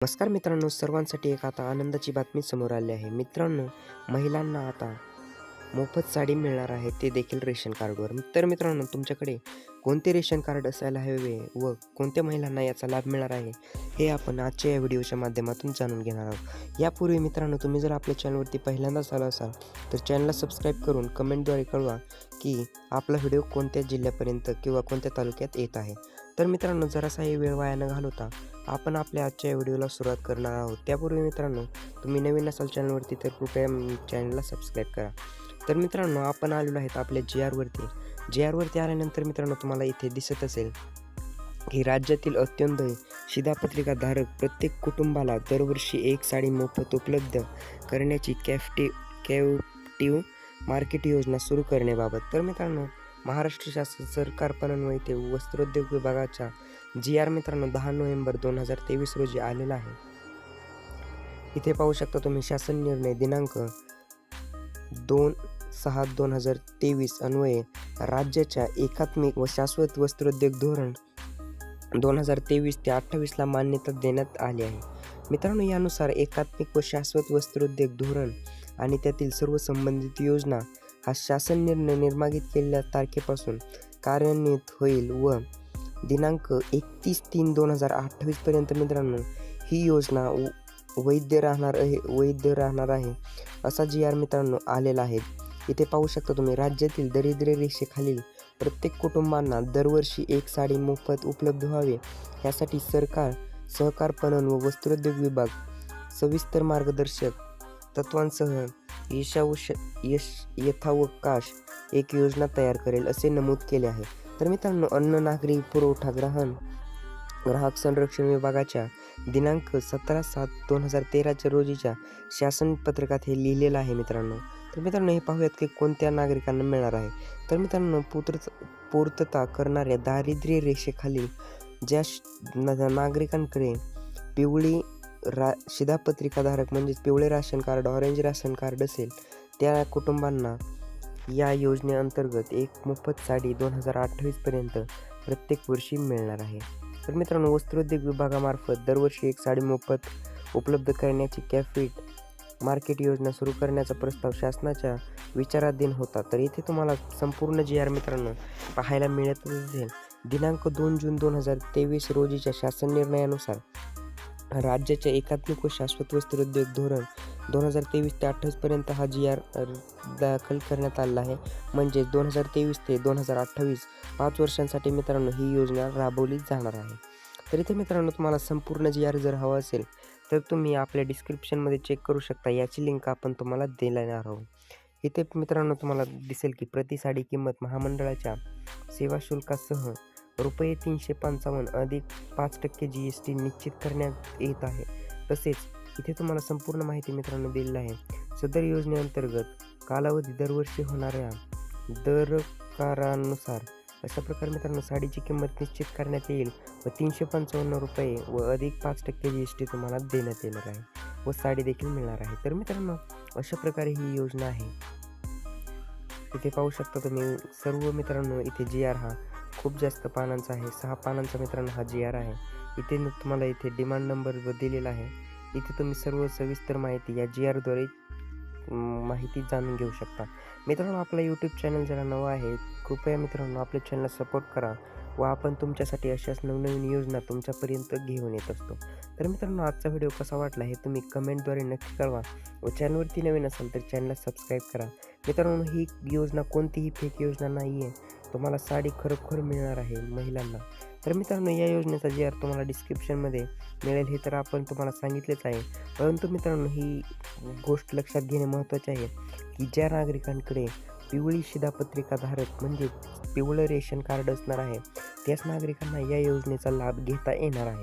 नमस्कार मित्रांनो सर्वांसाठी एक आता आनंदाची बातमी समोर आली आहे. मित्रांनो महिलांना आता मोफत साडी मिळणार आहे ते देखील रेशन कार्डवर. तर मित्रांनो तुमच्याकडे कोणते रेशन कार्ड असायला हवे व कोणत्या महिलांना याचा लाभ मिळणार आहे हे आपण आजच्या या व्हिडिओच्या माध्यमातून जाणून घेणार आहोत. यापूर्वी मित्रांनो तुम्ही जर आपल्या चॅनलवरती पहिल्यांदाच आला असाल तर चॅनलला सबस्क्राईब करून कमेंटद्वारे कळवा की आपला व्हिडिओ कोणत्या जिल्ह्यापर्यंत किंवा कोणत्या तालुक्यात येत आहे. तर मित्रांनो जरासाही वेळ वाया न घालवता आपण आपल्या आजच्या व्हिडिओला सुरुवात करणार आहोत. त्यापूर्वी मित्रांनो तुम्ही नवीन असाल चॅनलवरती तर कृपया चॅनलला सबस्क्राईब करा. तर मित्रांनो आपण आलेलो आहेत आपल्या जी आरवरती जी आरवरती आल्यानंतर मित्रांनो तुम्हाला इथे दिसत असेल की राज्यातील अत्यंत शिधापत्रिका धारक प्रत्येक कुटुंबाला दरवर्षी एक साडी मोफत उपलब्ध करण्याची कॅफ्टी कॅप्टिव्ह मार्केट योजना सुरू करण्याबाबत. तर मित्रांनो महाराष्ट्र शासन सरकार पणन्वय ते वस्त्रोद्योग विभागाच्या जी आर मित्रांनो दहा नोव्हेंबर दोन हजार तेवीस रोजी आलेला आहे. इथे पाहू शकता तुम्ही शासन निर्णय दिनांक दोन सहा दोन हजार तेवीस अन्वये राज्याच्या एकात्मिक व शाश्वत वस्त्रोद्योग धोरण दोन हजार तेवीस ते अठ्ठावीसला मान्यता देण्यात आली आहे. मित्रांनो यानुसार एकात्मिक व शाश्वत वस्त्रोद्योग धोरण आणि त्यातील सर्व संबंधित योजना हा शासन निर्णय निर्मागित केलेल्या तारखेपासून कार्यान्वित होईल व दिनांक एकतीस तीन दोन हजार अठ्ठावीसपर्यंत मित्रांनो ही योजना वैध राहणार आहे वैध राहणार आहे असा जी आर मित्रांनो आलेला आहे. इथे पाहू शकता तुम्ही राज्यातील दरिद्र रेषेखालील प्रत्येक कुटुंबांना दरवर्षी एक साडी मोफत उपलब्ध व्हावे. यासाठी सरकार सहकार पणन व वस्त्रोद्योग विभाग सविस्तर मार्गदर्शक तत्वांसह यशावश यश यथावकाश एक योजना तयार करेल असे नमूद केले आहे. तर मित्रांनो अन्न नागरी पुरवठा ग्रहण ग्राहक संरक्षण विभागाच्या दिनांक सतरा सात दोन हजार तेराच्या रोजीच्या शासन पत्रकात हे लिहिलेलं आहे मित्रांनो. तर मित्रांनो हे पाहूयात की कोणत्या नागरिकांना मिळणार आहे. तर मित्रांनो पुत्र पूर्तता करणाऱ्या दारिद्र्य रेषेखालील ज्या नागरिकांकडे पिवळी रा शिधापत्रिकाधारक म्हणजेच पिवळे ration card orange ration card असेल त्या कुटुंबांना या योजनेअंतर्गत एक मोफत साडी दोन हजार अठ्ठावीसपर्यंत प्रत्येक वर्षी मिळणार आहे. तर मित्रांनो वस्त्रोद्योग विभागामार्फत दरवर्षी एक साडी मोफत उपलब्ध करण्याची कॅफिट मार्केट योजना सुरू करण्याचा प्रस्ताव शासनाच्या विचाराधीन होता. तर इथे तुम्हाला संपूर्ण जी आर मित्रांनो पाहायला मिळतच असेल. दिनांक दोन जून दोन हजार तेवीस रोजीच्या शासन निर्णयानुसार राज्याच्या एकात्मिक व शाश्वत वस्त्रोद्योग धोरण दोन हजार तेवीस ते अठ्ठावीसपर्यंत हा जी आर दाखल करण्यात आला आहे. म्हणजे दोन हजार तेवीस ते दोन हजार अठ्ठावीस पाच वर्षांसाठी मित्रांनो ही योजना राबवली जाणार आहे. तर इथे मित्रांनो तुम्हाला संपूर्ण जी आर जर हवा असेल तर तुम्ही आपल्या डिस्क्रिप्शनमध्ये चेक करू शकता. याची लिंक आपण तुम्हाला देणार आहोत. इथे मित्रांनो तुम्हाला दिसेल की प्रति साडी किंमत महामंडळाच्या सेवा शुल्कासह रुपये तीनशे पंचावन्न अधिक पाच टक्के जी एस टी निश्चित करण्यात येत आहे. तसेच इथे तुम्हाला संपूर्ण माहिती मित्रांनो दिलेली आहे. सदर योजनेअंतर्गत कालावधी दरवर्षी होणाऱ्या दरकारानुसार अशा प्रकारे मित्रांनो साडीची किंमत निश्चित करण्यात येईल व तीनशे पंचावन्न रुपये व अधिक पाच टक्के जी एस टी तुम्हाला देण्यात येणार आहे व साडी देखील मिळणार आहे. तर मित्रांनो अशा प्रकारे ही योजना आहे. इथे पाहू शकता तुम्ही सर्व मित्रांनो इथे जी आर हा खूप जास्त पानांचा आहे. सहा पानांचा मित्रांनो हा जी आर आहे. इथे तुम्हाला इथे डिमांड नंबर दिलेला आहे. इथे तुम्ही सर्व सविस्तर माहिती या जी आरद्वारे माहिती जाणून घेऊ शकता. मित्रांनो आपला यूट्यूब चॅनल जरा नवा आहे. कृपया मित्रांनो आपल्या चॅनलला सपोर्ट करा व आपण तुमच्यासाठी अशाच नवनवीन योजना तुमच्यापर्यंत घेऊन येत असतो. तर मित्रांनो आजचा व्हिडिओ कसा वाटला हे तुम्ही कमेंटद्वारे नक्की कळवा व चॅनलवरती नवीन असाल तर चॅनलला सबस्क्राईब करा. मित्रांनो ही योजना कोणतीही फेक योजना नाही आहे तुम्हाला साडी खरोखर मिळणार आहे महिलांना. तर मित्रांनो या योजनेचा जी आर तुम्हाला डिस्क्रिप्शनमध्ये मिळेल हे तर आपण तुम्हाला सांगितलेच आहे. परंतु मित्रांनो ही गोष्ट लक्षात घेणे महत्त्वाचे आहे की ज्या नागरिकांकडे पिवळी शिधापत्रिका धारक म्हणजे पिवळं रेशन कार्ड असणार आहे त्याच नागरिकांना या योजनेचा लाभ घेता येणार आहे.